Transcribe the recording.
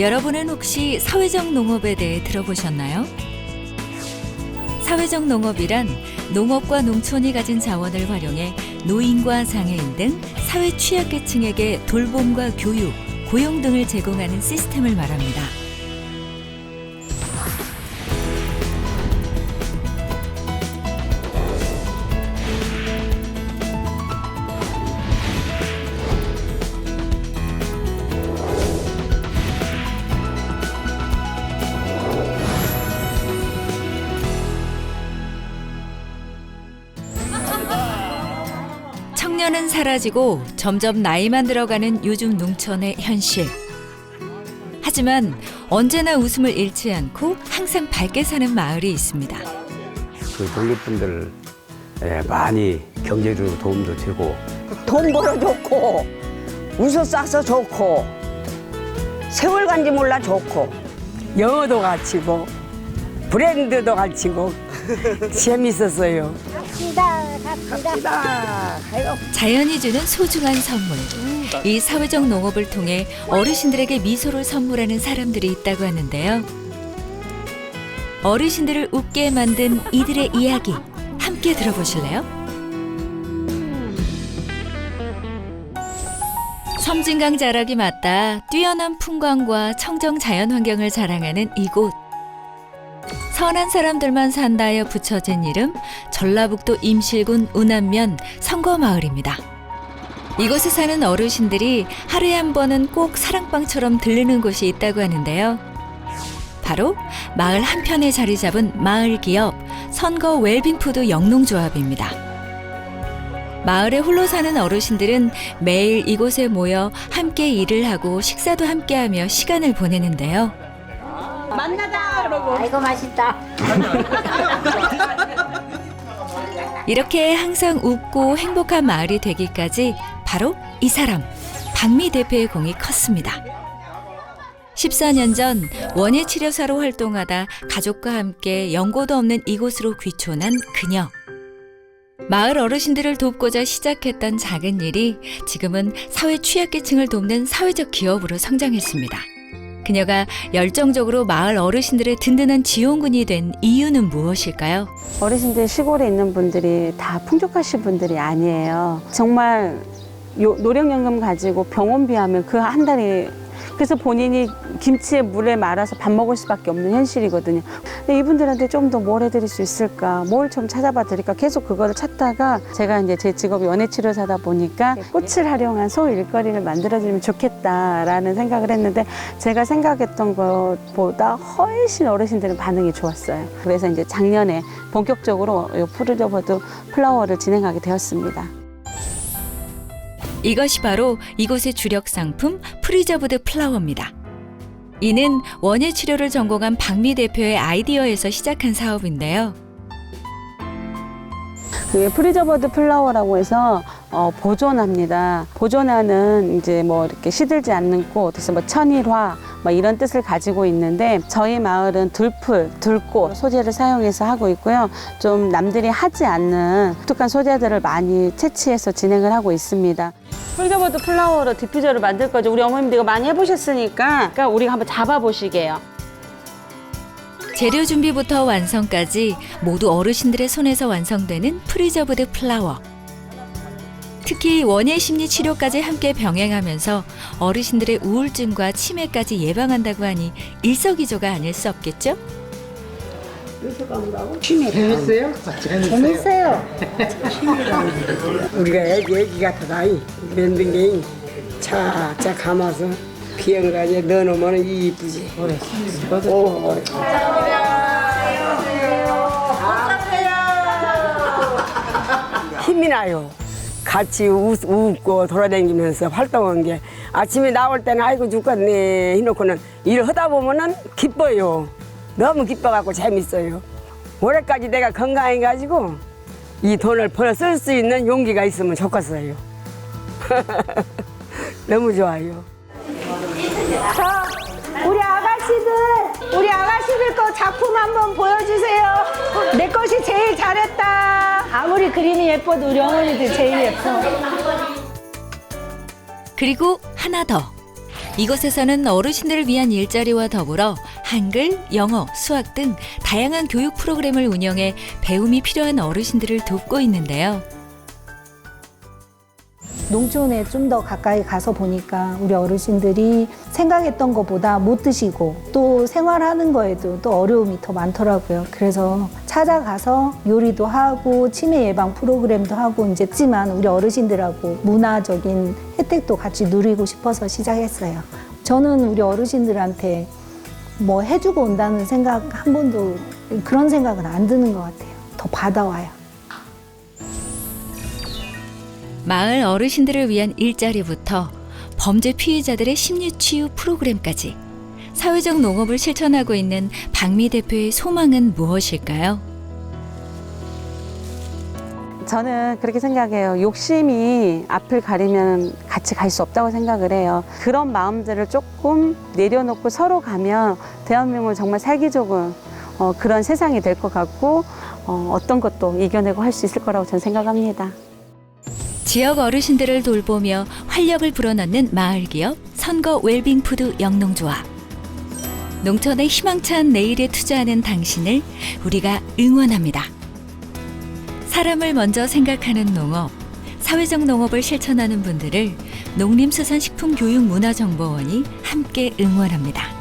여러분은 혹시 사회적 농업에 대해 들어보셨나요? 사회적 농업이란 농업과 농촌이 가진 자원을 활용해 노인과 장애인 등 사회 취약계층에게 돌봄과 교육, 고용 등을 제공하는 시스템을 말합니다. 청년은 사라지고 점점 나이만 들어가는 요즘 농촌의 현실. 하지만 언제나 웃음을 잃지 않고 항상 밝게 사는 마을이 있습니다. 그 독립분들 예, 많이 경제적으로 도움도 되고 돈 벌어 좋고 웃어 싸서 좋고 세월 간지 몰라 좋고 영어도 가르치고 브랜드도 가르치고 재밌었어요. 갑시다, 아이고. 자연이 주는 소중한 선물. 이 사회적 농업을 통해 어르신들에게 미소를 선물하는 사람들이 있다고 하는데요. 어르신들을 웃게 만든 이들의 이야기 함께 들어보실래요? 섬진강 자락이 맞닿아 뛰어난 풍광과 청정 자연 환경을 자랑하는 이곳. 선한 사람들만 산다에 붙여진 이름 전라북도 임실군 운암면 선거마을입니다. 이곳에 사는 어르신들이 하루에 한 번은 꼭 사랑방처럼 들르는 곳이 있다고 하는데요. 바로 마을 한편에 자리 잡은 마을 기업 선거 웰빙푸드 영농조합입니다. 마을에 홀로 사는 어르신들은 매일 이곳에 모여 함께 일을 하고 식사도 함께하며 시간을 보내는데요. 아이고, 맛있다. 이렇게 항상 웃고 행복한 마을이 되기까지 바로 이 사람 박미 대표의 공이 컸습니다. 14년 전 원예 치료사로 활동하다 가족과 함께 연고도 없는 이곳으로 귀촌한 그녀. 마을 어르신들을 돕고자 시작했던 작은 일이 지금은 사회 취약계층을 돕는 사회적 기업으로 성장했습니다. 그녀가 열정적으로 마을 어르신들의 든든한 지원군이 된 이유는 무엇일까요? 어르신들 시골에 있는 분들이 다 풍족하신 분들이 아니에요. 정말 요, 노령연금 가지고 병원비 하면 그 한 달이 그래서 본인이 김치에 물에 말아서 밥 먹을 수밖에 없는 현실이거든요. 근데 이분들한테 좀 더 뭘 해드릴 수 있을까, 뭘 좀 찾아봐 드릴까 계속 그거를 찾다가 제가 이제 제 직업이 연애치료사다 보니까 꽃을 활용한 소 일거리를 만들어주면 좋겠다라는 생각을 했는데 제가 생각했던 것보다 훨씬 어르신들은 반응이 좋았어요. 그래서 이제 작년에 본격적으로 이 푸르저버드 플라워를 진행하게 되었습니다. 이것이 바로 이곳의 주력 상품 프리저브드 플라워입니다. 이는 원예 치료를 전공한 박미 대표의 아이디어에서 시작한 사업인데요. 그게 프리저버드 플라워라고 해서 어, 보존합니다. 보존하는 이제 뭐 이렇게 시들지 않고 그래서 뭐 천일화 뭐 이런 뜻을 가지고 있는데 저희 마을은 들풀, 들꽃 소재를 사용해서 하고 있고요. 좀 남들이 하지 않는 독특한 소재들을 많이 채취해서 진행을 하고 있습니다. 프리저버드 플라워로 디퓨저를 만들 거죠. 우리 어머님들 이거 많이 해보셨으니까 그러니까 우리가 한번 잡아보시게요. 재료 준비부터 완성까지 모두 어르신들의 손에서 완성되는 프리저브드 플라워. 특히 원예 심리 치료까지 함께 병행하면서 어르신들의 우울증과 치매까지 예방한다고 하니 일석이조가 아닐 수 없겠죠? 재밌어요. 우리가 애기 애기 같은 나이 만든 게 차차 감아서 비행가에 넣어놓으면 이쁘지. 그래. 오. 힘이 나요. 같이 웃, 웃고 돌아다니면서 활동한 게 아침에 나올 때는 아이고 죽겠네 해놓고는 일을 하다 보면은 기뻐요. 너무 기뻐갖고 재밌어요. 올해까지 내가 건강해가지고 이 돈을 벌어 쓸 수 있는 용기가 있으면 좋겠어요. 너무 좋아요. 우리 아가씨들, 우리 아가씨들 거 작품 한번 보여주세요. 내 것이 제일 잘했다. 아무리 그림이 예뻐도 우리 어머니들 제일 예뻐. 그리고 하나 더. 이곳에서는 어르신들을 위한 일자리와 더불어 한글, 영어, 수학 등 다양한 교육 프로그램을 운영해 배움이 필요한 어르신들을 돕고 있는데요. 농촌에 좀 더 가까이 가서 보니까 우리 어르신들이 생각했던 것보다 못 드시고 또 생활하는 거에도 또 어려움이 더 많더라고요. 그래서 찾아가서 요리도 하고 치매 예방 프로그램도 하고 이제 했지만 우리 어르신들하고 문화적인 혜택도 같이 누리고 싶어서 시작했어요. 저는 우리 어르신들한테 뭐 해주고 온다는 생각 한 번도 그런 생각은 안 드는 것 같아요. 더 받아와요. 마을 어르신들을 위한 일자리부터 범죄 피해자들의 심리 치유 프로그램까지 사회적 농업을 실천하고 있는 박미 대표의 소망은 무엇일까요? 저는 그렇게 생각해요. 욕심이 앞을 가리면 같이 갈 수 없다고 생각을 해요. 그런 마음들을 조금 내려놓고 서로 가면 대한민국은 정말 살기 좋은 어, 그런 세상이 될 것 같고 어, 어떤 것도 이겨내고 할 수 있을 거라고 저는 생각합니다. 지역 어르신들을 돌보며 활력을 불어넣는 마을 기업 선거 웰빙 푸드 영농조합. 농촌의 희망찬 내일에 투자하는 당신을 우리가 응원합니다. 사람을 먼저 생각하는 농업, 사회적 농업을 실천하는 분들을 농림수산식품교육문화정보원이 함께 응원합니다.